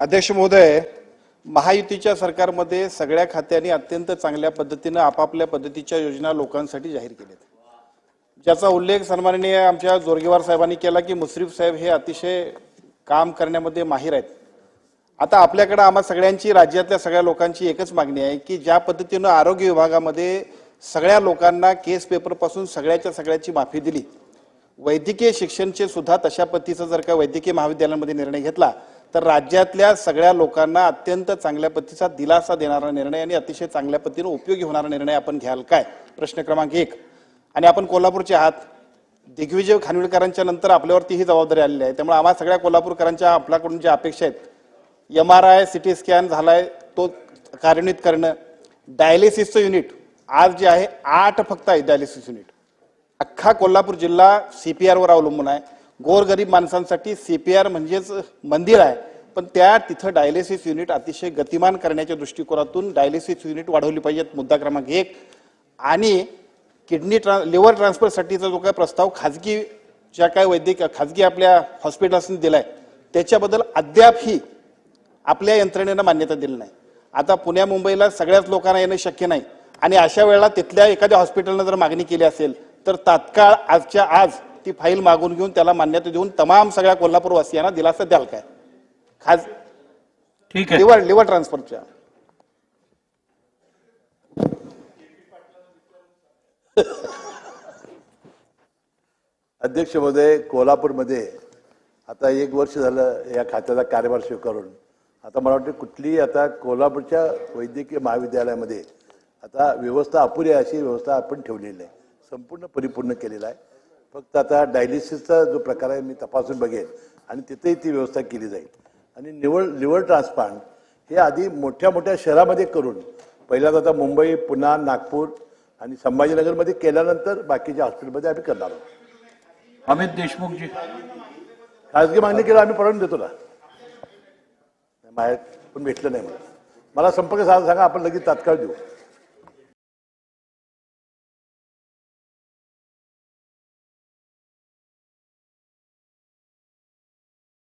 अध्यक्ष महोदय महायुतीच्या सरकारमध्ये सगळ्या खात्यांनी अत्यंत चांगल्या पद्धतीनं आपापल्या पद्धतीच्या योजना लोकांसाठी जाहीर केल्या ज्याचा उल्लेख सन्माननीय आमच्या जोरगेवार साहेबांनी केला की मुश्रीफ साहेब हे अतिशय काम करण्यामध्ये माहीर आहेत. आता आपल्याकडे आम्हा सगळ्यांची राज्यातल्या सगळ्या लोकांची एकच मागणी आहे की ज्या पद्धतीनं आरोग्य विभागामध्ये सगळ्या लोकांना केस पेपरपासून सगळ्याच्या सगळ्याची माफी दिली वैद्यकीय शिक्षणचे सुद्धा तशा पद्धतीचा जर का वैद्यकीय महाविद्यालयामध्ये निर्णय घेतला तर राज्यातल्या सगळ्या लोकांना अत्यंत चांगल्या पद्धतीचा दिलासा देणारा निर्णय आणि अतिशय चांगल्या पद्धतीने उपयोगी होणारा निर्णय आपण घ्याल काय? प्रश्न क्रमांक एक. आणि आपण कोल्हापूरचे आहात. दिग्विजय खानविलकरांच्या नंतर आपल्यावरती ही जबाबदारी आलेली आहे. त्यामुळे आम्हा सगळ्या कोल्हापूरकरांच्या आपल्याकडून ज्या अपेक्षा आहेत M R I C T scan झालाय तो कार्यान्वित करणं डायलिसिसचं युनिट आज जे आहे आठ फक्त आहे डायलिसिस युनिट अख्खा कोल्हापूर जिल्हा सी पी आरवर अवलंबून आहे. गोरगरीब माणसांसाठी सी पी आर म्हणजेच मंदिर आहे. पण त्या तिथं डायलिसिस युनिट अतिशय गतिमान करण्याच्या दृष्टिकोनातून डायलिसिस युनिट वाढवली पाहिजेत मुद्दा क्रमांक एक. आणि किडनी ट्रान्स लिव्हर ट्रान्सफरसाठीचा जो काय प्रस्ताव खाजगी ज्या काय वैद्यकीय खाजगी आपल्या हॉस्पिटल्सनी आहे त्याच्याबद्दल अद्यापही आपल्या यंत्रणेनं मान्यता दिली नाही. आता पुण्या मुंबईला सगळ्याच लोकांना येणं शक्य नाही. आणि अशा वेळेला तिथल्या एखाद्या हॉस्पिटलनं जर मागणी केली असेल तर तात्काळ आजच्या आज ती फाईल मागून घेऊन त्याला मान्यता देऊन तमाम सगळ्या कोल्हापूरवासियांना दिलासा द्याल काय? खाज ठीक आहे. लिव्हर लिव्हर ट्रान्सफरच्या. अध्यक्ष महोदय कोल्हापूरमध्ये आता एक वर्ष झालं या खात्याचा कार्यभार स्वीकारून. आता मला वाटतं कुठलीही आता कोल्हापूरच्या वैद्यकीय महाविद्यालयामध्ये आता व्यवस्था अपुरी आहे अशी व्यवस्था आपण ठेवलेली आहे संपूर्ण परिपूर्ण केलेला आहे. फक्त आता डायलिसिसचा जो प्रकार आहे मी तपासून बघेन. आणि तिथेही ती व्यवस्था केली जाईल. आणि निवड लिव्हर ट्रान्सप्लांट हे आधी मोठ्या मोठ्या शहरामध्ये करून पहिल्यांदा आता मुंबई पुणे नागपूर आणि संभाजीनगरमध्ये केल्यानंतर बाकीच्या हॉस्पिटलमध्ये आम्ही करणार आहोत. अमित देशमुखजी. खाजगी मागणी केलं आम्ही पडून देतो ना? बाहेर पण भेटलं नाही मला. मला संपर्क साधा सांगा आपण लगेच तात्काळ देऊ.